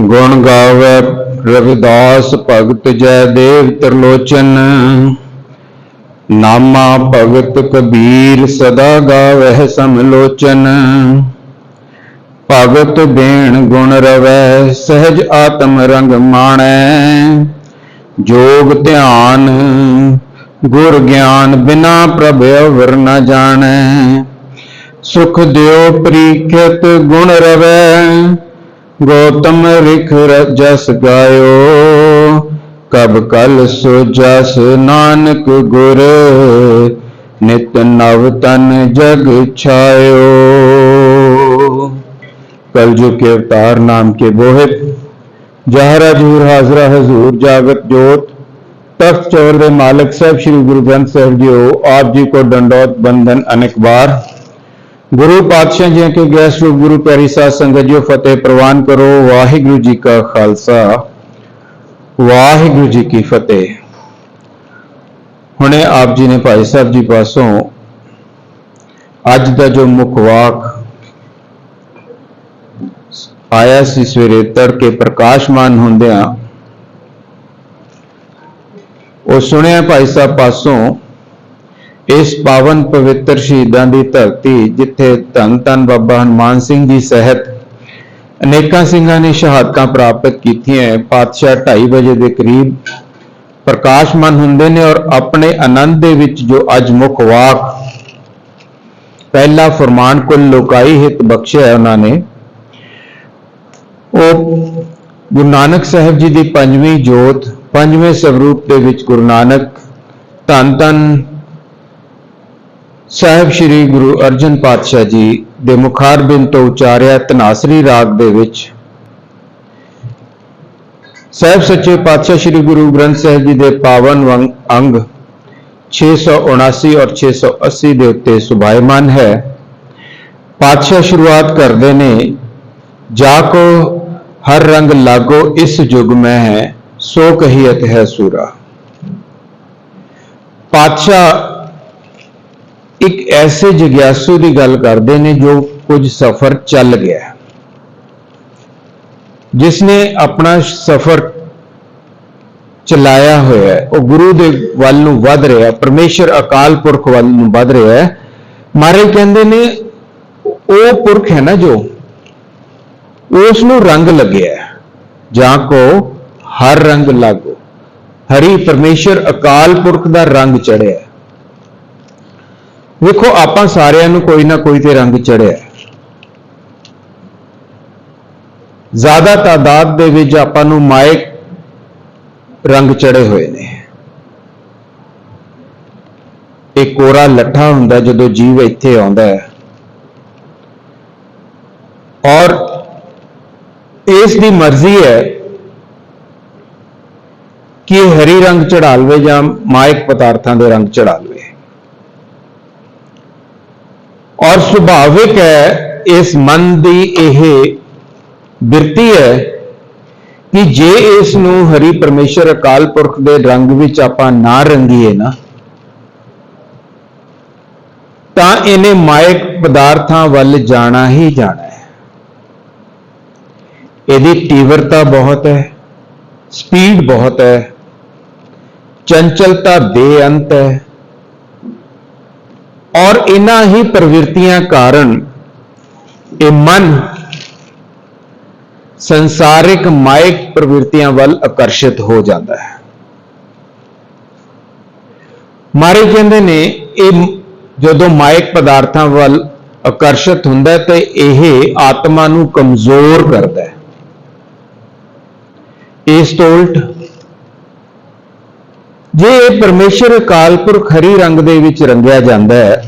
ਗੁਣ ਗਾਵੇ, ਰਵਿਦਾਸ ਭਗਤ ਜੈ ਦੇਵ ਤਰਲੋਚਨ। ਨਾਮਾ ਭਗਤ ਕਬੀਰ ਸਦਾ ਗਾਵਹਿ ਸਮਲੋਚਨ। ਭਗਤ ਬੇਣ ਗੁਣ ਰਵੈ, ਸਹਿਜ ਆਤਮ ਰੰਗ ਮਾਣੈ। ਜੋਗ ਧਿਆਨ, ਗੁਰ ਗਿਆਨ ਬਿਨਾ ਪ੍ਰਭ ਅਵਰ ਨ ਜਾਣੈ। ਸੁਖ ਦਿਓ ਪ੍ਰੀਖਿਤ ਗੁਣ ਰਵੈ गौतम रिख रस गायो, कब कल सो जस नानक गुर, नित नव तन जग छायो। कलजुग के अवतार नाम के बोहित, जहरा जहूर हाजरा हजूर, जागत जोत तख्त चौर मालक साहब श्री गुरु ग्रंथ साहब जी हो, आप जी को दंडौत बंधन अनेक बार। ਗੁਰੂ ਪਾਤਸ਼ਾਹ ਜੀ ਕੇ ਗੈਸ ਰੂਪ ਗੁਰੂ ਪਿਆਰੀ ਸਾਧ ਸੰਗਤ ਜੀ ਫਤਿਹ ਪ੍ਰਵਾਨ ਕਰੋ। ਵਾਹਿਗੁਰੂ ਜੀ ਕਾ ਖਾਲਸਾ। ਵਾਹਿਗੁਰੂ ਜੀ ਕੀ ਫਤਿਹ। ਹੁਣੇ ਆਪ ਜੀ ਨੇ ਭਾਈ ਸਾਹਿਬ ਜੀ ਪਾਸੋਂ ਅੱਜ ਦਾ ਜੋ ਮੁੱਖ ਵਾਕ ਆਇਆ ਸੀ ਸਵੇਰੇ, ਤੜਕੇ ਪ੍ਰਕਾਸ਼ਮਾਨ ਹੁੰਦਿਆਂ, ਉਹ ਸੁਣਿਆ ਭਾਈ ਸਾਹਿਬ ਪਾਸੋਂ ਇਸ ਪਾਵਨ ਪਵਿੱਤਰ ਸ਼ਹੀਦਾਂ ਦੀ ਧਰਤੀ ਜਿੱਥੇ ਧੰਨ ਧੰਨ ਬਾਬਾ ਹਨੂਮਾਨ ਸਿੰਘ ਜੀ ਸਹਿਤ ਅਨੇਕਾਂ ਸਿੰਘਾਂ ਨੇ ਸ਼ਹਾਦਤਾਂ ਪ੍ਰਾਪਤ ਕੀਤੀਆਂ ਪਾਤਸ਼ਾਹ 2:30 ਵਜੇ ਦੇ ਕਰੀਬ ਪ੍ਰਕਾਸ਼ਮਾਨ ਹੁੰਦੇ ਨੇ ਔਰ ਆਪਣੇ ਆਨੰਦ ਦੇ ਵਿੱਚ ਜੋ ਅੱਜ ਮੁੱਖ ਵਾਕ ਪਹਿਲਾ ਫਰਮਾਨ ਕੁੱਲ ਲੋਕਾਈ ਹਿਤ ਬਖਸ਼ਿਆ ਉਹਨਾਂ ਨੇ, ਉਹ ਗੁਰੂ ਨਾਨਕ ਸਾਹਿਬ ਜੀ ਦੀ ਪੰਜਵੀਂ ਜੋਤ, ਪੰਜਵੇਂ ਸਵਰੂਪ ਦੇ ਵਿੱਚ ਗੁਰੂ ਨਾਨਕ ਧੰਨ ਧੰਨ ਸਾਹਿਬ ਸ੍ਰੀ ਗੁਰੂ ਅਰਜਨ ਪਾਤਸ਼ਾਹ ਜੀ ਦੇ ਮੁਖਾਰ ਬਿਨ ਤੋਂ ਉਚਾਰਿਆ ਤਨਾਸਰੀ ਰਾਗ ਦੇ ਵਿੱਚ। ਸਾਹਿਬ ਸੱਚੇ ਪਾਤਸ਼ਾਹ ਸ੍ਰੀ ਗੁਰੂ ਗ੍ਰੰਥ ਸਾਹਿਬ ਜੀ ਦੇ ਪਾਵਨ ਵੰਗ- ਅੰਗ 679 ਔਰ 680 ਦੇ ਉੱਤੇ ਸੁਭਾਇਮਾਨ ਹੈ। ਪਾਤਸ਼ਾਹ ਸ਼ੁਰੂਆਤ ਕਰਦੇ ਨੇ, ਜਾ ਕੋ ਹਰ ਰੰਗ ਲਾਗੋ ਇਸ ਯੁਗ ਮੈਂ ਹੈ, ਸੋ ਕਹੀਅਤ ਹੈ ਸੂਰਾ। ਪਾਤਸ਼ਾਹ ਇੱਕ ਐਸੇ ਜਿਗਿਆਸੂ ਦੀ ਗੱਲ ਕਰਦੇ ਨੇ ਜੋ ਕੁਝ ਸਫ਼ਰ ਚੱਲ ਗਿਆ ਹੈ। ਜਿਸ ਨੇ ਆਪਣਾ ਸਫ਼ਰ ਚਲਾਇਆ ਹੋਇਆ ਹੈ, ਉਹ ਗੁਰੂ ਦੇ ਵੱਲ ਨੂੰ ਵੱਧ ਰਿਹਾ ਹੈ, ਪਰਮੇਸ਼ਰ ਅਕਾਲ ਪੁਰਖ ਵੱਲ ਨੂੰ ਵੱਧ ਰਿਹਾ ਹੈ। ਮਾਰੇ ਕਹਿੰਦੇ ਨੇ, ਉਹ ਪੁਰਖ ਹੈ ਨਾ ਜੋ ਉਸ ਨੂੰ ਰੰਗ ਲੱਗਿਆ ਜਾਂ ਕੋ ਹਰ ਰੰਗ ਲਾਗੋ। ਹਰੀ ਪਰਮੇਸ਼ਰ ਅਕਾਲ ਪੁਰਖ ਦਾ ਰੰਗ ਚੜਿਆ ਵੇਖੋ, ਆਪਾਂ ਸਾਰਿਆਂ ਨੂੰ ਕੋਈ ਨਾ ਕੋਈ ਤੇ ਰੰਗ ਚੜਿਆ। ਜ਼ਿਆਦਾ ਤਾਦਾਦ ਦੇ ਵਿੱਚ ਆਪਾਂ ਨੂੰ ਮਾਇਕ ਰੰਗ ਚੜੇ ਹੋਏ ਨੇ। ਇਹ ਕੋਰਾ ਲੱਠਾ ਹੁੰਦਾ ਜਦੋਂ ਜੀਵ ਇੱਥੇ ਆਉਂਦਾ ਹੈ। ਔਰ ਇਸ ਦੀ ਮਰਜ਼ੀ ਹੈ ਕਿ ਇਹ ਹਰੀ ਰੰਗ ਚੜਾ ਲਵੇ ਜਾਂ ਮਾਇਕ ਪਦਾਰਥਾਂ ਦੇ ਰੰਗ ਚੜਾ ਲਵੇ। ਔਰ ਸੁਭਾਵਿਕ ਹੈ, ਇਸ ਮਨ ਦੀ ਇਹ ਬਿਰਤੀ ਹੈ ਕਿ ਜੇ ਇਸ ਨੂੰ ਹਰੀ ਪਰਮੇਸ਼ਰ ਅਕਾਲ ਪੁਰਖ ਦੇ ਰੰਗ ਵਿੱਚ ਆਪਾਂ ਨਾ ਰੰਗੀਏ ਨਾ, ਤਾਂ ਇਹਨੇ ਮਾਇਕ ਪਦਾਰਥਾਂ ਵੱਲ ਜਾਣਾ ਹੀ ਜਾਣਾ ਹੈ। ਇਹਦੀ ਤੀਵਰਤਾ ਬਹੁਤ ਹੈ, ਸਪੀਡ ਬਹੁਤ ਹੈ, ਚੰਚਲਤਾ ਬੇਅੰਤ ਹੈ। ਔਰ ਇਹਨਾਂ ਹੀ ਪ੍ਰਵਿਰਤੀਆਂ ਕਾਰਨ ਇਹ ਮਨ ਸੰਸਾਰਿਕ ਮਾਇਕ ਪ੍ਰਵਿਰਤੀਆਂ ਵੱਲ ਆਕਰਸ਼ਿਤ ਹੋ ਜਾਂਦਾ ਹੈ। ਮਾਰੇ ਕਹਿੰਦੇ ਨੇ, ਇਹ ਜਦੋਂ ਮਾਇਕ ਪਦਾਰਥਾਂ ਵੱਲ ਆਕਰਸ਼ਿਤ ਹੁੰਦਾ ਹੈ, ਤੇ ਇਹ ਆਤਮਾ ਨੂੰ ਕਮਜ਼ੋਰ ਕਰਦਾ ਹੈ। ਇਸ ਤੋਂ ਉਲਟ ਜੇ ਇਹ ਪਰਮੇਸ਼ਰ ਅਕਾਲ ਪੁਰਖ ਹਰੀ ਰੰਗ ਦੇ ਵਿੱਚ ਰੰਗਿਆ ਜਾਂਦਾ ਹੈ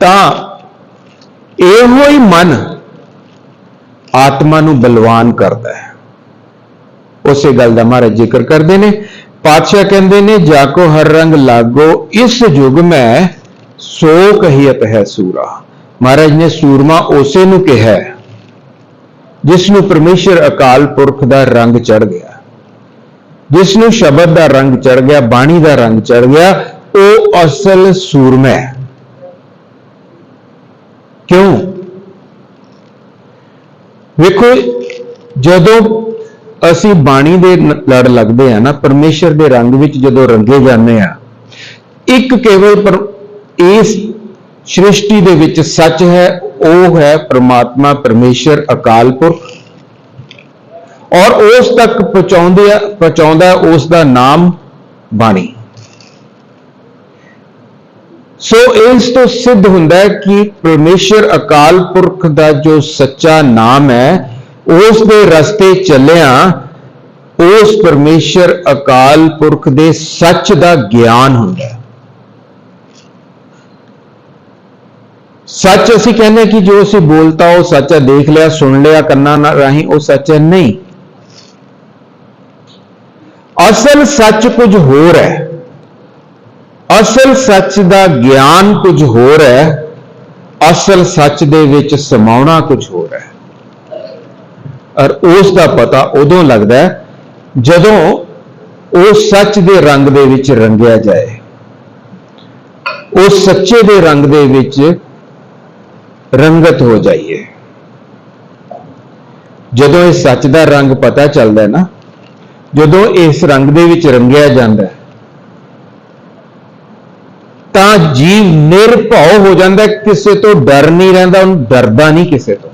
ਤਾਂ ਇਹੋ ਹੀ ਮਨ ਆਤਮਾ ਨੂੰ ਬਲਵਾਨ ਕਰਦਾ ਹੈ। ਉਸੇ ਗੱਲ ਦਾ ਮਹਾਰਾਜ ਜ਼ਿਕਰ ਕਰਦੇ ਨੇ। ਪਾਤਸ਼ਾਹ ਕਹਿੰਦੇ ਨੇ ਜਾ ਕੋ ਹਰ ਰੰਗ ਲਾਗੋ ਇਸ ਯੁਗ ਮੈਂ ਸੋ ਕਹੀਅਤ ਹੈ ਸੂਰਾ। ਮਹਾਰਾਜ ਨੇ ਸੂਰਮਾ ਉਸੇ ਨੂੰ ਕਿਹਾ ਹੈ, ਜਿਸ ਨੂੰ ਪਰਮੇਸ਼ਰ ਅਕਾਲ ਪੁਰਖ ਦਾ ਰੰਗ ਚੜ ਗਿਆ। ਜਿਸ ਨੂੰ ਸ਼ਬਦ ਦਾ ਰੰਗ ਚੜ ਗਿਆ, ਬਾਣੀ ਦਾ ਰੰਗ ਚੜ ਗਿਆ, ਉਹ ਅਸਲ ਸੂਰਮਾ ਹੈ। ਕਿਉਂ? ਵੇਖੋ, ਜਦੋਂ ਅਸੀਂ ਬਾਣੀ ਦੇ ਲੜ ਲੱਗਦੇ ਆ ਨਾ, ਪਰਮੇਸ਼ਰ ਦੇ ਰੰਗ ਵਿੱਚ ਜਦੋਂ ਰੰਗੇ ਜਾਂਦੇ ਆ, ਇੱਕ ਕੇਵਲ ਪਰ, ਇਸ ਸ੍ਰਿਸ਼ਟੀ ਦੇ ਵਿੱਚ ਸੱਚ ਹੈ, ਉਹ ਹੈ ਪ੍ਰਮਾਤਮਾ, ਪਰਮੇਸ਼ਰ, ਅਕਾਲ ਪੁਰਖ ਔਰ ਉਸ ਤੱਕ ਪਹੁੰਚਾਉਂਦੇ ਆ, ਪਹੁੰਚਾਉਂਦਾ ਹੈ, ਉਸ ਦਾ ਨਾਮ ਬਾਣੀ। ਸੋ ਇਸ ਤੋਂ ਸਿੱਧ ਹੁੰਦਾ ਹੈ ਕਿ ਪਰਮੇਸ਼ਰ ਅਕਾਲ ਪੁਰਖ ਦਾ ਜੋ ਸੱਚਾ ਨਾਮ ਹੈ, ਉਸ ਦੇ ਰਸਤੇ ਚੱਲਿਆ, ਉਸ ਪਰਮੇਸ਼ਰ ਅਕਾਲ ਪੁਰਖ ਦੇ ਸੱਚ ਦਾ ਗਿਆਨ ਹੁੰਦਾ ਹੈ। ਸੱਚ ਅਸੀਂ ਕਹਿੰਦੇ ਕਿ ਜੋ ਅਸੀਂ ਬੋਲਤਾ ਉਹ ਸੱਚ ਹੈ, ਦੇਖ ਲਿਆ, ਸੁਣ ਲਿਆ, ਕੰਨਾਂ ਨਾਲ ਰਾਹੀਂ ਉਹ ਸੱਚ ਹੈ, ਨਹੀਂ। ਅਸਲ ਸੱਚ ਕੁਝ ਹੋਰ ਹੈ। ਅਸਲ ਸੱਚ ਦਾ ਗਿਆਨ ਕੁਝ ਹੋਰ ਹੈ। ਅਸਲ ਸੱਚ ਦੇ ਵਿੱਚ ਸਮਾਉਣਾ ਕੁਝ ਹੋਰ ਹੈ। ਔਰ ਉਸ ਦਾ ਪਤਾ ਉਦੋਂ ਲੱਗਦਾ ਹੈ ਜਦੋਂ ਉਹ ਸੱਚ ਦੇ ਰੰਗ ਦੇ ਵਿੱਚ ਰੰਗਿਆ ਜਾਏ। ਉਹ ਸੱਚੇ ਦੇ ਰੰਗ ਦੇ ਵਿੱਚ ਰੰਗਤ ਹੋ ਜਾਈਏ। ਜਦੋਂ ਇਹ ਸੱਚ ਦਾ ਰੰਗ ਪਤਾ ਚੱਲਦਾ ਹੈ ਨਾ ਜਦੋਂ ਇਸ ਰੰਗ ਦੇ ਵਿੱਚ ਰੰਗਿਆ ਜਾਂਦਾ ਹੈ, ਤਾਂ ਜੀਵ ਨਿਰਭਉ ਹੋ ਜਾਂਦਾ ਕਿਸੇ ਤੋਂ ਡਰ ਨਹੀਂ ਰਹਿੰਦਾ, ਉਹਨੂੰ ਡਰਦਾ ਨਹੀਂ ਕਿਸੇ ਤੋਂ।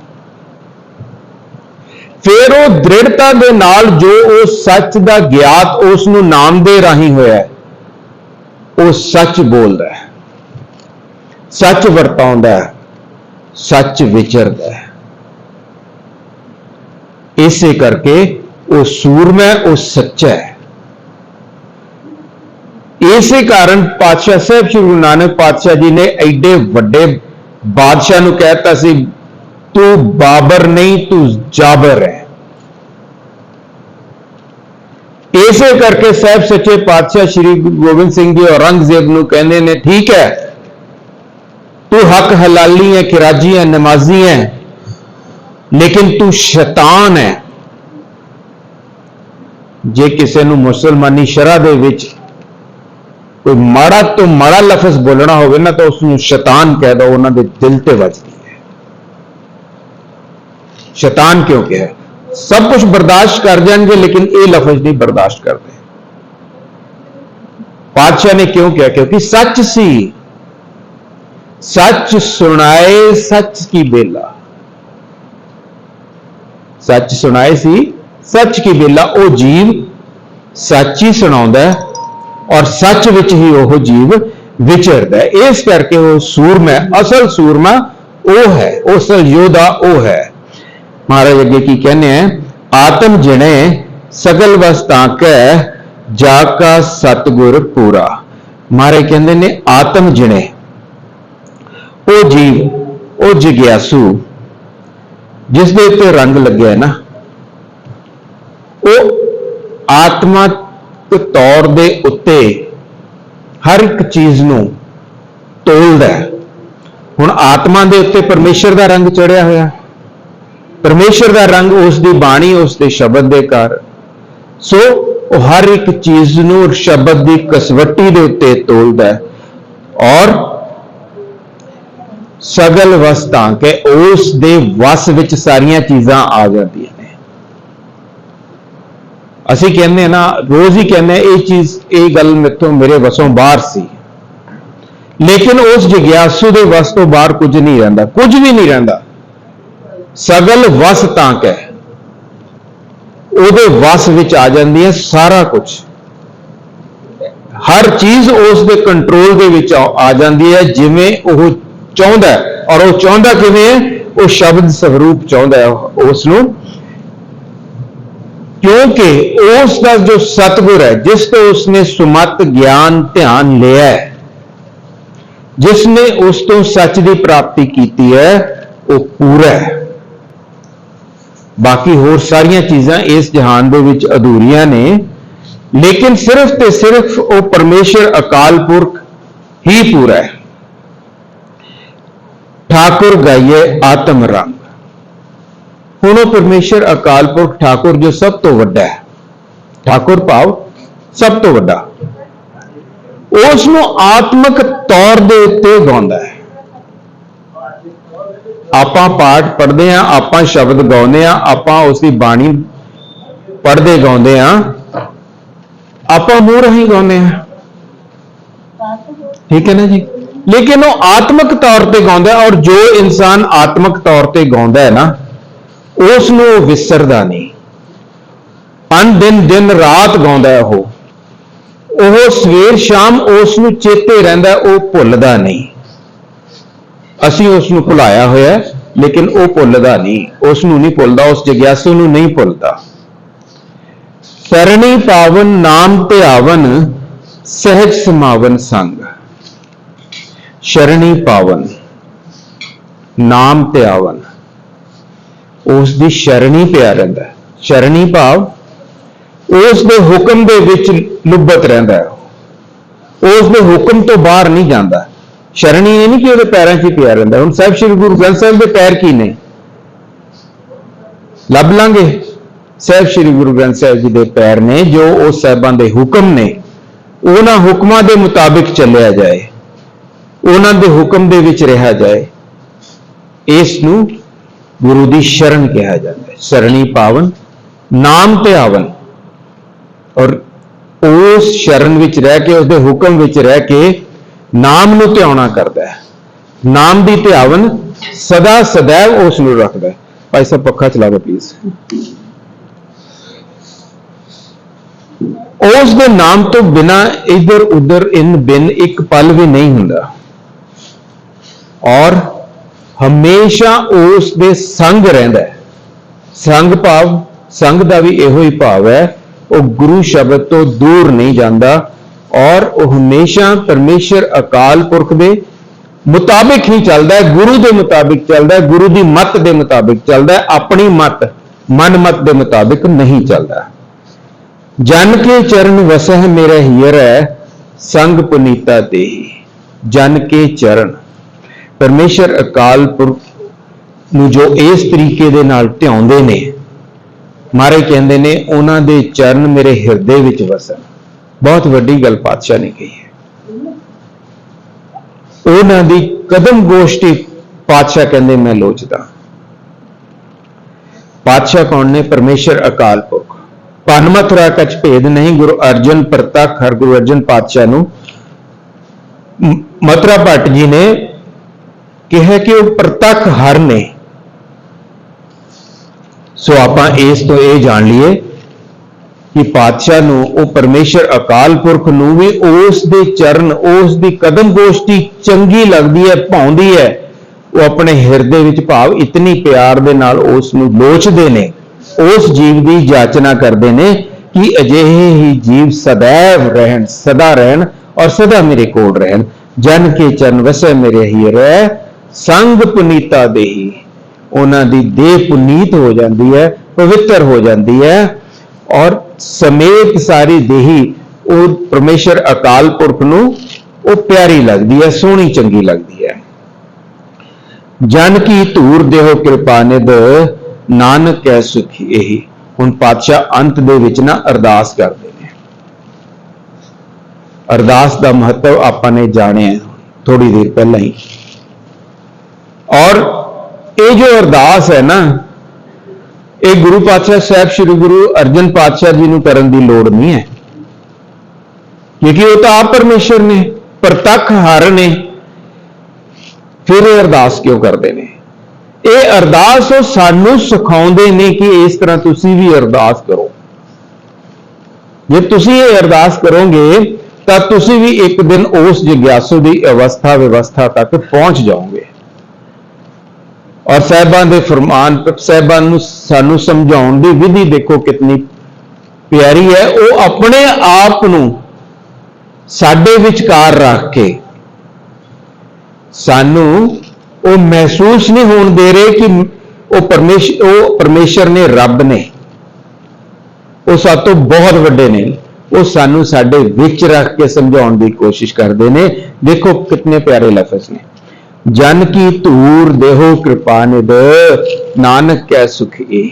ਫਿਰ ਉਹ ਦ੍ਰਿੜਤਾ ਦੇ ਨਾਲ ਜੋ ਉਹ ਸੱਚ ਦਾ ਗਿਆਤ ਉਸ ਨੂੰ ਨਾਮ ਦੇ ਰਾਹੀਂ ਹੋਇਆ ਉਹ ਸੱਚ ਬੋਲਦਾ ਹੈ। ਸੱਚ ਵਰਤਾਉਂਦਾ ਹੈ, ਸੱਚ ਵਿਚਰਦਾ ਹੈ। ਇਸੇ ਕਰਕੇ ਉਹ ਸੂਰਮਾ ਹੈ, ਉਹ ਸੱਚਾ ਹੈ। ਇਸੇ ਕਾਰਨ ਪਾਤਸ਼ਾਹ ਸਾਹਿਬ ਸ਼੍ਰੀ ਗੁਰੂ ਨਾਨਕ ਪਾਤਸ਼ਾਹ ਜੀ ਨੇ ਐਡੇ ਵੱਡੇ ਬਾਦਸ਼ਾਹ ਨੂੰ ਕਹਿਤਾ ਸੀ ਤੂੰ ਬਾਬਰ ਨਹੀਂ ਤੂੰ ਜਾਬਰ ਹੈ। ਇਸੇ ਕਰਕੇ ਸਾਹਿਬ ਸੱਚੇ ਪਾਤਸ਼ਾਹ ਸ਼੍ਰੀ ਗੁਰੂ ਗੋਬਿੰਦ ਸਿੰਘ ਜੀ ਔਰੰਗਜ਼ੇਬ ਨੂੰ ਕਹਿੰਦੇ ਨੇ ਠੀਕ ਹੈ ਤੂੰ ਹੱਕ ਹਲਾਲੀ ਹੈ ਕਿਰਾਜੀ ਹੈ ਨਮਾਜ਼ੀ ਹੈ ਲੇਕਿਨ ਤੂੰ ਸ਼ੈਤਾਨ ਹੈ। ਜੇ ਕਿਸੇ ਨੂੰ ਮੁਸਲਮਾਨੀ ਸ਼ਰਾ ਦੇ ਵਿੱਚ ਕੋਈ ਮਾੜਾ ਤੋਂ ਮਾੜਾ ਲਫ਼ਜ਼ ਬੋਲਣਾ ਹੋਵੇ ਨਾ, ਤਾਂ ਉਸ ਨੂੰ ਸ਼ੈਤਾਨ ਕਹਿ ਦੋ, ਉਹਨਾਂ ਦੇ ਦਿਲ ਤੇ ਵੱਜਦੀ ਹੈ। ਸ਼ੈਤਾਨ ਕਿਉਂ ਕਿਹਾ? ਸਭ ਕੁਝ ਬਰਦਾਸ਼ਤ ਕਰ ਜਾਣਗੇ, ਲੇਕਿਨ ਇਹ ਲਫ਼ਜ਼ ਨਹੀਂ ਬਰਦਾਸ਼ਤ ਕਰਦੇ। ਪਾਤਸ਼ਾਹ ਨੇ ਕਿਉਂ ਕਿਹਾ? ਕਿਉਂਕਿ ਸੱਚ ਸੀ। ਸੱਚ ਸੁਣਾਏ, ਸੱਚ ਕੀ ਬੇਲਾ। ਸੱਚ ਸੁਣਾਏ ਸੀ ਸੱਚ ਕੀ ਬੇਲਾ ਉਹ ਜੀਵ ਸੱਚ ਹੀ ਸੁਣਾਉਂਦਾ ਹੈ ਔਰ ਸੱਚ ਵਿੱਚ ਹੀ ਉਹ ਜੀਵ ਵਿਚਰਦਾ ਹੈ। ਇਸ ਕਰਕੇ ਉਹ ਸੂਰਮਾ ਅਸਲ ਸੂਰਮਾ ਉਹ ਹੈ, ਅਸਲ ਯੋਧਾ ਉਹ ਹੈ। ਮਹਾਰਾਜ ਅੱਗੇ ਕੀ ਕਹਿੰਦੇ ਆ? ਆਤਮ ਜਿਣੇ ਸਗਲ ਵਸਤਾਂ ਕੈ, ਜਾ ਕਾ ਸਤਗੁਰ ਪੂਰਾ। ਮਹਾਰਾਜ ਕਹਿੰਦੇ ਨੇ, ਆਤਮ ਜਿਣੇ, ਉਹ ਜੀਵ, ਉਹ ਜਿਗਿਆਸੂ, ਜਿਸ ਦੇ ਉੱਤੇ ਰੰਗ ਲੱਗਿਆ ਹੈ ਨਾ ਉਹ ਆਤਮਕ ਤੌਰ ਦੇ ਉੱਤੇ ਹਰ ਇੱਕ ਚੀਜ਼ ਨੂੰ ਤੋਲਦਾ ਹੈ। ਹੁਣ ਆਤਮਾ ਦੇ ਉੱਤੇ ਪਰਮੇਸ਼ਰ ਦਾ ਰੰਗ ਚੜਿਆ ਹੋਇਆ ਪਰਮੇਸ਼ਰ ਦਾ ਰੰਗ ਉਸ ਦੀ ਬਾਣੀ, ਉਸ ਦੇ ਸ਼ਬਦ ਦੇ ਕਾਰਨ ਸੋ ਉਹ ਹਰ ਇੱਕ ਚੀਜ਼ ਨੂੰ ਸ਼ਬਦ ਦੀ ਕਸਵੱਟੀ ਦੇ ਉੱਤੇ ਤੋਲਦਾ ਹੈ। ਔਰ ਸਗਲ ਵਸਤਾਂ ਕੇ ਉਸ ਦੇ ਵਸ ਵਿੱਚ ਸਾਰੀਆਂ ਚੀਜ਼ਾਂ ਆ ਜਾਂਦੀਆਂ। ਅਸੀਂ ਕਹਿੰਦੇ ਹਾਂ ਨਾ, ਰੋਜ਼ ਹੀ ਕਹਿੰਦੇ ਇਹ ਚੀਜ਼, ਇਹ ਗੱਲ ਮੇਥੋਂ ਮੇਰੇ ਵਸੋਂ ਬਾਹਰ ਸੀ। ਲੇਕਿਨ ਉਸ ਜਿਗਿਆਸੂ ਦੇ ਵਸ ਤੋਂ ਬਾਹਰ ਕੁਝ ਨਹੀਂ ਰਹਿੰਦਾ, ਕੁਝ ਵੀ ਨਹੀਂ ਰਹਿੰਦਾ। ਸਗਲ ਵਸ ਤਾਂ ਕੈ ਉਹਦੇ ਵਸ ਵਿੱਚ ਆ ਜਾਂਦੀ ਹੈ ਸਾਰਾ ਕੁਝ। ਹਰ ਚੀਜ਼ ਉਸ ਦੇ ਕੰਟਰੋਲ ਦੇ ਵਿੱਚ ਆ ਜਾਂਦੀ ਹੈ, ਜਿਵੇਂ ਉਹ ਚਾਹੁੰਦਾ ਔਰ ਉਹ ਚਾਹੁੰਦਾ ਕਿਵੇਂ ਹੈ? ਉਹ ਸ਼ਬਦ ਸਰੂਪ ਚਾਹੁੰਦਾ ਹੈ, ਉਸ ਨੂੰ ਕਿਉਂਕਿ ਉਸ ਦਾ ਜੋ ਸਤਗੁਰ ਹੈ, ਜਿਸ ਤੋਂ ਉਸਨੇ ਸੁਮਤ ਗਿਆਨ ਧਿਆਨ ਲਿਆ ਹੈ ਜਿਸ ਨੇ ਉਸ ਤੋਂ ਸੱਚ ਦੀ ਪ੍ਰਾਪਤੀ ਕੀਤੀ ਹੈ, ਉਹ ਪੂਰਾ ਹੈ। ਬਾਕੀ ਹੋਰ ਸਾਰੀਆਂ ਚੀਜ਼ਾਂ ਇਸ ਜਹਾਨ ਦੇ ਵਿੱਚ ਅਧੂਰੀਆਂ ਨੇ, ਲੇਕਿਨ ਸਿਰਫ ਤੇ ਸਿਰਫ ਉਹ ਪਰਮੇਸ਼ਰ ਅਕਾਲ ਪੁਰਖ ਹੀ ਪੂਰਾ ਹੈ। ਠਾਕੁਰ ਗਾਈਏ ਆਤਮ ਰੰਗ ਹੁਣ ਉਹ ਪਰਮੇਸ਼ਰ ਅਕਾਲ ਪੁਰਖ ਠਾਕੁਰ ਜੋ ਸਭ ਤੋਂ ਵੱਡਾ ਹੈ। ਠਾਕੁਰ ਭਾਵ ਸਭ ਤੋਂ ਵੱਡਾ। ਉਸ ਨੂੰ ਆਤਮਿਕ ਤੌਰ ਦੇ ਉੱਤੇ ਗਾਉਂਦਾ ਹੈ। ਆਪਾਂ ਪਾਠ ਪੜ੍ਹਦੇ ਆ ਆਪਾਂ ਸ਼ਬਦ ਗਾਉਂਦੇ ਆ ਆਪਾਂ ਉਸ ਦੀ ਬਾਣੀ ਪੜ੍ਹਦੇ ਗਾਉਂਦੇ ਆ ਆਪਾਂ ਮੂੰਹ ਰਾਹੀਂ ਗਾਉਂਦੇ ਆ ਠੀਕ ਹੈ ਨਾ ਜੀ? ਲੇਕਿਨ ਉਹ ਆਤਮਿਕ ਤੌਰ ਤੇ ਗਾਉਂਦਾ ਔਰ ਜੋ ਇਨਸਾਨ ਆਤਮਿਕ ਤੌਰ ਤੇ ਗਾਉਂਦਾ ਹੈ ਨਾ ਉਸ ਨੂੰ ਉਹ ਵਿਸਰਦਾ ਨਹੀਂ। ਅਨ ਦਿਨ ਦਿਨ, ਰਾਤ ਗਾਉਂਦਾ ਹੈ ਉਹ। ਉਹ ਸਵੇਰ, ਸ਼ਾਮ ਉਸ ਨੂੰ ਚੇਤੇ ਰਹਿੰਦਾ, ਉਹ ਭੁੱਲਦਾ ਨਹੀਂ। ਅਸੀਂ ਉਸ ਨੂੰ ਭੁਲਾਇਆ ਹੋਇਆ ਲੇਕਿਨ ਉਹ ਭੁੱਲਦਾ ਨਹੀਂ। ਉਸ ਨੂੰ ਨਹੀਂ ਭੁੱਲਦਾ, ਉਸ ਜਗਿਆਸੂ ਨੂੰ ਨਹੀਂ ਭੁੱਲਦਾ। ਸਰਣੀ ਪਾਵਨ, ਨਾਮ ਧਿਆਵਨ, ਸਹਿਜ ਸਮਾਵਨ ਸੰਗ। ਸ਼ਰਣੀ ਪਾਵਨ, ਨਾਮ ਧਿਆਵਨ। ਉਸ ਦੀ ਸ਼ਰਣੀ ਪਿਆ ਰਹਿੰਦਾ ਹੈ। ਸ਼ਰਣੀ ਭਾਵ ਉਸ ਦੇ ਹੁਕਮ ਦੇ ਵਿੱਚ ਲੁੱਬਤ ਰਹਿੰਦਾ ਹੈ। ਉਸ ਦੇ ਹੁਕਮ ਤੋਂ ਬਾਹਰ ਨਹੀਂ ਜਾਂਦਾ। ਸ਼ਰਣੀ ਇਹ ਨਹੀਂ ਕਿ ਉਹਦੇ ਪੈਰਾਂ 'ਚ ਹੀ ਪਿਆ ਰਹਿੰਦਾ। ਹੁਣ ਸਾਹਿਬ ਸ੍ਰੀ ਗੁਰੂ ਗ੍ਰੰਥ ਸਾਹਿਬ ਦੇ ਪੈਰ ਕੀ ਨੇ? ਲੱਭ ਲਾਂਗੇ। ਸਾਹਿਬ ਸ੍ਰੀ ਗੁਰੂ ਗ੍ਰੰਥ ਸਾਹਿਬ ਜੀ ਦੇ ਪੈਰ ਨੇ ਜੋ ਉਸ ਸਾਹਿਬਾਂ ਦੇ ਹੁਕਮ ਨੇ, ਉਹਨਾਂ ਹੁਕਮਾਂ ਦੇ ਮੁਤਾਬਿਕ ਚੱਲਿਆ ਜਾਏ। ਉਹਨਾਂ ਦੇ ਹੁਕਮ ਦੇ ਵਿੱਚ ਰਿਹਾ ਜਾਏ। ਇਸ ਨੂੰ ਗੁਰੂ ਦੀ ਸ਼ਰਨ ਕਿਹਾ ਜਾਂਦਾ ਹੈ। ਸਰਣੀ ਪਾਵਨ, ਨਾਮ ਤੇ ਆਵਨ ਔਰ ਉਸ ਸ਼ਰਨ ਵਿੱਚ ਰਹਿ ਕੇ ਉਸ ਦੇ ਹੁਕਮ ਵਿੱਚ ਰਹਿ ਕੇ ਨਾਮ ਨੂੰ ਧਿਆਉਣਾ ਕਰਦਾ ਹੈ। ਨਾਮ ਦੀ ਧਿਆਵਨ ਸਦਾ ਸदैव ਉਸ ਨੂੰ ਰੱਖਦਾ ਹੈ। ਭਾਈ ਸਾਹਿਬ, ਪੱਖਾ ਚਲਾ ਦਿਓ ਪਲੀਜ਼ ਉਸ ਦੇ ਨਾਮ ਤੋਂ ਬਿਨਾ ਇਧਰ ਉਧਰ ਇਨ ਬਿਨ ਇੱਕ ਪਲ ਵੀ ਨਹੀਂ ਹੁੰਦਾ। ਔਰ ਹਮੇਸ਼ਾ ਉਸ ਦੇ ਸੰਗ ਰਹਿੰਦਾ ਹੈ। ਸੰਗ ਭਾਵ, ਸੰਗ ਦਾ ਵੀ ਇਹੋ ਹੀ ਭਾਵ ਹੈ, ਉਹ ਗੁਰੂ ਸ਼ਬਦ ਤੋਂ ਦੂਰ ਨਹੀਂ ਜਾਂਦਾ ਔਰ ਉਹ ਹਮੇਸ਼ਾ ਪਰਮੇਸ਼ਰ ਅਕਾਲ ਪੁਰਖ ਦੇ ਮੁਤਾਬਿਕ ਹੀ ਚੱਲਦਾ ਹੈ, ਗੁਰੂ ਦੇ ਮੁਤਾਬਿਕ ਚੱਲਦਾ ਹੈ, ਗੁਰੂ ਦੀ ਮੱਤ ਦੇ ਮੁਤਾਬਿਕ ਚੱਲਦਾ ਹੈ, ਆਪਣੀ ਮੱਤ, ਮਨ ਮਤ ਦੇ ਮੁਤਾਬਿਕ ਨਹੀਂ ਚੱਲਦਾ। ਜਨ ਕੇ ਚਰਨ ਵਸਹਿ ਮੇਰਾ ਹੀਰੈ ਸੰਗ ਪੁਨੀਤਾ ਤੇ ਜਨ ਕੇ ਚਰਨ। ਪਰਮੇਸ਼ਰ ਅਕਾਲ ਪੁਰਖ ਨੂੰ ਜੋ ਇਸ ਤਰੀਕੇ ਦੇ ਨਾਲ ਧਿਆਉਂਦੇ ਨੇ ਮਾਰੇ ਕਹਿੰਦੇ ਨੇ, ਉਹਨਾਂ ਦੇ ਚਰਨ ਮੇਰੇ ਹਿਰਦੇ ਵਿੱਚ ਵਸਣ। ਬਹੁਤ ਵੱਡੀ ਗੱਲ ਪਾਤਸ਼ਾਹ ਨੇ ਕਹੀ ਹੈ। ਉਹਨਾਂ ਦੀ ਕਦਮ ਗੋਸ਼ਟੀ ਪਾਤਸ਼ਾਹ ਕਹਿੰਦੇ, ਮੈਂ ਲੋਚਦਾ ਪਾਤਸ਼ਾਹ ਕੌਣ ਨੇ? ਪਰਮੇਸ਼ਰ ਅਕਾਲ ਪੁਰਖ। ਪਨਮਤ ਰਾ ਕਛ ਭੇਦ ਨਹੀਂ, ਗੁਰੂ ਅਰਜਨ ਪ੍ਰਤੱਖ ਹਰ ਗੁਰੂ ਅਰਜਨ ਪਾਤਸ਼ਾਹ ਨੂੰ ਮ- ਮਥੁਰਾ ਭੱਟ ਜੀ ਨੇ ਕਿਹਾ ਕਿ ਉਹ ਪ੍ਰਤੱਖ ਹਰ ਨੇ। ਸੋ ਆਪਾਂ ਇਸ ਤੋਂ ਇਹ ਜਾਣ ਲਈਏ ਕਿ ਪਾਤਸ਼ਾਹ ਨੂੰ, ਉਹ ਪਰਮੇਸ਼ਰ ਅਕਾਲ ਪੁਰਖ ਨੂੰ ਵੀ ਉਸ ਦੇ ਚਰਨ, ਉਸ ਦੀ ਕਦਮ ਗੋਸ਼ਟੀ ਚੰਗੀ ਲੱਗਦੀ ਹੈ, ਭਾਉਂਦੀ ਹੈ। ਉਹ ਆਪਣੇ ਹਿਰਦੇ ਵਿੱਚ ਭਾਵ ਇਤਨੀ ਪਿਆਰ ਦੇ ਨਾਲ ਉਸ ਨੂੰ ਲੋਚਦੇ ਨੇ। ਉਸ ਜੀਵ ਦੀ ਜਾਚਨਾ ਕਰਦੇ ਨੇ ਕਿ ਅਜਿਹੇ ਹੀ ਜੀਵ ਸदैव ਰਹਿਣ, ਸਦਾ ਰਹਿਣ ਔਰ ਸਦਾ ਮੇਰੇ ਕੋਲ ਰਹਿਣ। ਜਨ ਕੇ ਚਰਨ ਵਸੈ ਮੇਰੇ ਹੀ ਰਹਿ ਸੰਗ ਪੁਨੀਤਾ ਦੇਹੀ। ਉਹਨਾਂ ਦੀ ਦੇਹ ਪੁਨੀਤ ਹੋ ਜਾਂਦੀ ਹੈ, ਪਵਿੱਤਰ ਹੋ ਜਾਂਦੀ ਹੈ ਔਰ ਸਮੇਤ ਸਾਰੀ ਦੇਹੀ ਉਹ ਪਰਮੇਸ਼ਰ ਅਕਾਲ ਪੁਰਖ ਨੂੰ ਉਹ ਪਿਆਰੀ ਲੱਗਦੀ ਹੈ, ਸੋਹਣੀ ਚੰਗੀ ਲੱਗਦੀ ਹੈ। ਜਨ ਕੀ ਧੂਰ ਦੇਹੋ ਕਿਰਪਾ ਨਿਧ, ਨਾਨਕ ਕੈ ਸੁਖੀ ਇਹੀ। ਹੁਣ ਪਾਤਸ਼ਾਹ ਅੰਤ ਦੇ ਵਿੱਚ ਨਾ ਅਰਦਾਸ ਕਰਦੇ ਨੇ। ਅਰਦਾਸ ਦਾ ਮਹੱਤਵ ਆਪਾਂ ਨੇ ਜਾਣਿਆ ਥੋੜੀ ਦੇਰ ਪਹਿਲਾਂ ਹੀ। ਔਰ ਇਹ ਜੋ ਅਰਦਾਸ ਹੈ ਨਾ, ਇਹ ਗੁਰੂ ਪਾਤਸ਼ਾਹ ਸਾਹਿਬ ਸ੍ਰੀ ਗੁਰੂ ਅਰਜਨ ਪਾਤਸ਼ਾਹ ਜੀ ਨੂੰ ਕਰਨ ਦੀ ਲੋੜ ਨਹੀਂ ਹੈ। ਕਿਉਂਕਿ ਉਹ ਤਾਂ ਆਪ ਪਰਮੇਸ਼ਰ ਨੇ, ਪ੍ਰਤੱਖ ਹਰ ਨੇ। ਫਿਰ ਇਹ ਅਰਦਾਸ ਕਿਉਂ ਕਰਦੇ ਨੇ? ਇਹ ਅਰਦਾਸ ਉਹ ਸਾਨੂੰ ਸਿਖਾਉਂਦੇ ਨੇ ਕਿ ਇਸ ਤਰ੍ਹਾਂ ਤੁਸੀਂ ਵੀ ਅਰਦਾਸ ਕਰੋ। ਜੇ ਤੁਸੀਂ ਇਹ ਅਰਦਾਸ ਕਰੋਗੇ, ਤਾਂ ਤੁਸੀਂ ਵੀ ਇੱਕ ਦਿਨ ਉਸ ਜਿਗਿਆਸੂ ਦੀ ਅਵਸਥਾ ਵਿਵਸਥਾ ਤੱਕ ਪਹੁੰਚ ਜਾਓਗੇ। ਔਰ ਸਾਹਿਬਾਂ ਦੇ ਫਰਮਾਨ ਸਾਹਿਬਾਂ ਨੂੰ ਸਾਨੂੰ ਸਮਝਾਉਣ ਦੀ ਵਿਧੀ ਦੇਖੋ ਕਿੰਨੀ ਪਿਆਰੀ ਹੈ। ਉਹ ਆਪਣੇ ਆਪ ਨੂੰ ਸਾਡੇ ਵਿਚਕਾਰ ਰੱਖ ਕੇ ਸਾਨੂੰ ਉਹ ਮਹਿਸੂਸ ਨਹੀਂ ਹੋਣ ਦੇ ਰਹੇ ਕਿ ਉਹ ਪਰਮੇਸ਼ਰ ਉਹ ਪਰਮੇਸ਼ਰ ਨੇ ਰੱਬ ਨੇ। ਉਹ ਸਾਡੇ ਤੋਂ ਬਹੁਤ ਵੱਡੇ ਨੇ। ਉਹ ਸਾਨੂੰ ਸਾਡੇ ਵਿੱਚ ਰੱਖ ਕੇ ਸਮਝਾਉਣ ਦੀ ਕੋਸ਼ਿਸ਼ ਕਰਦੇ ਨੇ। ਦੇਖੋ ਕਿੰਨੇ ਪਿਆਰੇ ਲਫ਼ਜ਼ ਨੇ। ਜਨ ਕੀ ਧੂਰ ਦੇਹੋ ਕਿਰਪਾ ਨਿਦ ਨਾਨਕ ਕੈ ਸੁਖ ਇਹ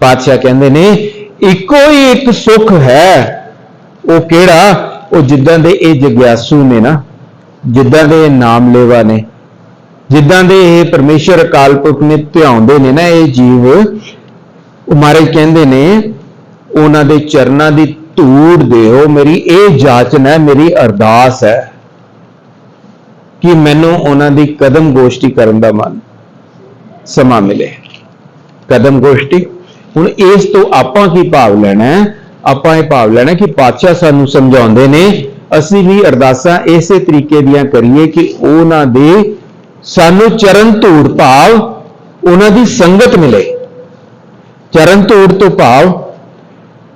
ਪਾਤਸ਼ਾਹ ਕਹਿੰਦੇ ਨੇ, ਇੱਕੋ ਹੀ ਇੱਕ ਸੁਖ ਹੈ। ਉਹ ਕਿਹੜਾ? ਉਹ ਜਿੱਦਾਂ ਦੇ ਇਹ ਜਗਿਆਸੂ ਨੇ ਨਾ, ਜਿੱਦਾਂ ਦੇ ਇਹ ਨਾਮ ਲੈਵਾ ਨੇ, ਜਿੱਦਾਂ ਦੇ ਇਹ ਪਰਮੇਸ਼ਰ ਅਕਾਲ ਪੁਰਖ ਨੇ ਧਿਆਉਂਦੇ ਨੇ ਨਾ ਇਹ ਜੀਵ, ਉਹ ਮਹਾਰਾਜ ਕਹਿੰਦੇ ਨੇ, ਉਹਨਾਂ ਦੇ ਚਰਨਾਂ ਦੀ ਧੂੜ ਦਿਓ ਮੇਰੀ ਇਹ ਜਾਚਨਾ ਹੈ, ਮੇਰੀ ਅਰਦਾਸ ਹੈ। ਕਿ ਮੈਨੂੰ ਉਹਨਾਂ ਦੀ ਕਦਮ ਗੋਸ਼ਟੀ ਕਰਨ ਦਾ ਮਨ ਸਮਾਂ ਮਿਲੇ। ਕਦਮ ਗੋਸ਼ਟੀ। ਹੁਣ ਇਸ ਤੋਂ ਆਪਾਂ ਕੀ ਭਾਵ ਲੈਣਾ ਹੈ? ਆਪਾਂ ਇਹ ਭਾਵ ਲੈਣਾ ਕਿ ਪਾਤਸ਼ਾਹ ਸਾਨੂੰ ਸਮਝਾਉਂਦੇ ਨੇ, ਅਸੀਂ ਵੀ ਅਰਦਾਸਾਂ ਇਸੇ ਤਰੀਕੇ ਦੀਆਂ ਕਰੀਏ ਕਿ ਉਹਨਾਂ ਦੇ ਸਾਨੂੰ ਚਰਨ ਧੂੜ ਭਾਵ ਉਹਨਾਂ ਦੀ ਸੰਗਤ ਮਿਲੇ। ਚਰਨ ਧੂੜ ਤੋਂ ਭਾਵ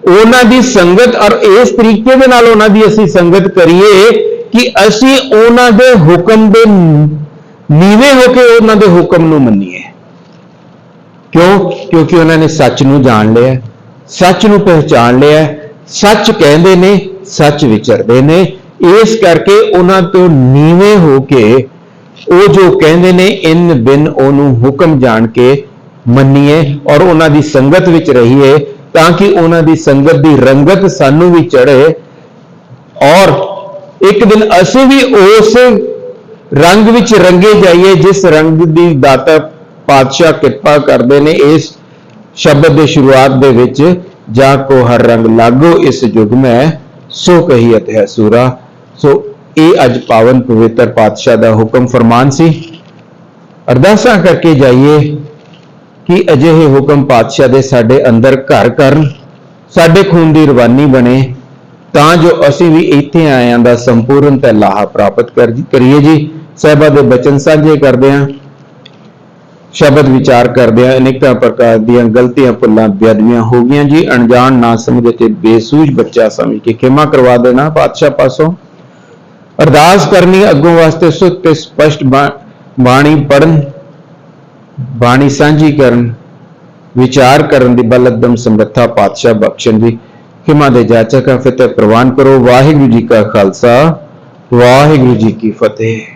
ਉਹਨਾਂ ਦੀ ਸੰਗਤ ਔਰ ਇਸ ਤਰੀਕੇ ਦੇ ਨਾਲ ਉਹਨਾਂ ਦੀ ਅਸੀਂ ਸੰਗਤ ਕਰੀਏ ਕਿ ਅਸੀਂ ਉਹਨਾਂ ਦੇ ਹੁਕਮ ਦੇ ਨੀਵੇਂ ਹੋ ਕੇ ਉਹਨਾਂ ਦੇ ਹੁਕਮ ਨੂੰ ਮੰਨੀਏ। ਕਿਉਂ? ਕਿਉਂਕਿ ਉਹਨਾਂ ਨੇ ਸੱਚ ਨੂੰ ਜਾਣ ਲਿਆ, ਸੱਚ ਨੂੰ ਪਹਿਚਾਨ ਲਿਆ, ਸੱਚ ਕਹਿੰਦੇ ਨੇ, ਸੱਚ ਵਿਚਰਦੇ ਨੇ। ਇਸ ਕਰਕੇ ਉਹਨਾਂ ਤੋਂ ਨੀਵੇਂ ਹੋ ਕੇ ਉਹ ਜੋ ਕਹਿੰਦੇ ਨੇ, ਇਨ ਬਿਨ ਉਹਨੂੰ ਹੁਕਮ ਜਾਣ ਕੇ ਮੰਨੀਏ ਔਰ ਉਹਨਾਂ ਦੀ ਸੰਗਤ ਵਿੱਚ ਰਹੀਏ, ਤਾਂ ਕਿ ਉਹਨਾਂ ਦੀ ਸੰਗਤ ਦੀ ਰੰਗਤ ਸਾਨੂੰ ਵੀ ਚੜੇ ਔਰ ਇੱਕ ਦਿਨ ਅਸੀਂ ਵੀ ਉਸ ਰੰਗ ਵਿੱਚ ਰੰਗੇ ਜਾਈਏ, ਜਿਸ ਰੰਗ ਦੀ ਦਾਤਾ ਪਾਤਸ਼ਾਹ ਕਿਰਪਾ ਕਰਦੇ ਨੇ ਇਸ ਸ਼ਬਦ ਦੇ ਸ਼ੁਰੂਆਤ ਦੇ ਵਿੱਚ, ਜਾ ਕੋ ਹਰ ਰੰਗ ਲਾਗੋ ਇਸ ਯੁਗ ਮੈਂ, ਸੋ ਕਹੀ ਕਹੀਤ ਹੈ ਸੂਰਾ। ਸੋ ਇਹ ਅੱਜ ਪਾਵਨ ਪਵਿੱਤਰ ਪਾਤਸ਼ਾਹ ਦਾ ਹੁਕਮ ਫਰਮਾਨ ਸੀ। ਅਰਦਾਸਾਂ ਕਰਕੇ ਜਾਈਏ ਕਿ ਅਜਿਹੇ ਹੁਕਮ ਪਾਤਸ਼ਾਹ ਦੇ ਸਾਡੇ ਅੰਦਰ ਘਰ ਕਰਨ, ਸਾਡੇ ਖੂਨ ਦੀ ਰਵਾਨੀ ਬਣੇ ਤਾਂ ਜੋ ਅਸੀਂ ਵੀ ਇੱਥੇ ਆਇਆਂ ਦਾ ਸੰਪੂਰਨ ਤੇ ਲਾਹਾ ਪ੍ਰਾਪਤ ਕਰ ਕਰੀਏ ਜੀ। ਸਹਿਬਾ ਦੇ ਬਚਨ ਸਾਂਝੇ ਕਰਦੇ ਹਾਂ ਸ਼ਬਦ ਵਿਚਾਰ ਕਰਦੇ ਹਾਂ ਅਨੇਕਾਂ ਪ੍ਰਕਾਰ ਦੀਆਂ ਗਲਤੀਆਂ, ਭੁੱਲਾਂ ਬੇਅਦਬੀਆਂ ਹੋ ਗਈਆਂ ਜੀ। ਅਣਜਾਣ, ਨਾ ਸਮਝ ਤੇ ਬੇਸੂਝ ਬੱਚਾ ਸਮਝ ਕੇ ਖਿਮਾ ਕਰਵਾ ਦੇਣਾ ਪਾਤਸ਼ਾਹ ਪਾਸੋਂ। ਅਰਦਾਸ ਕਰਨੀ ਅੱਗੋਂ ਵਾਸਤੇ ਸੁੱਤ ਤੇ ਸਪਸ਼ਟ ਬਾਣੀ ਪੜਨ ਬਾਣੀ ਸਾਂਝੀ ਕਰਨ, ਵਿਚਾਰ ਕਰਨ ਦੀ ਬਲਦਮ ਸਮਰੱਥਾ ਪਾਤਸ਼ਾਹ ਬਖਸ਼ਣ ਦੀ। ਹਿਮਾ ਦੇ ਜਾਚਕ ਫਤਿਹ ਪ੍ਰਵਾਨ ਕਰੋ ਵਾਹਿਗੁਰੂ ਜੀ ਕਾ ਖਾਲਸਾ ਵਾਹਿਗੁਰੂ ਜੀ ਕੀ ਫਤਿਹ।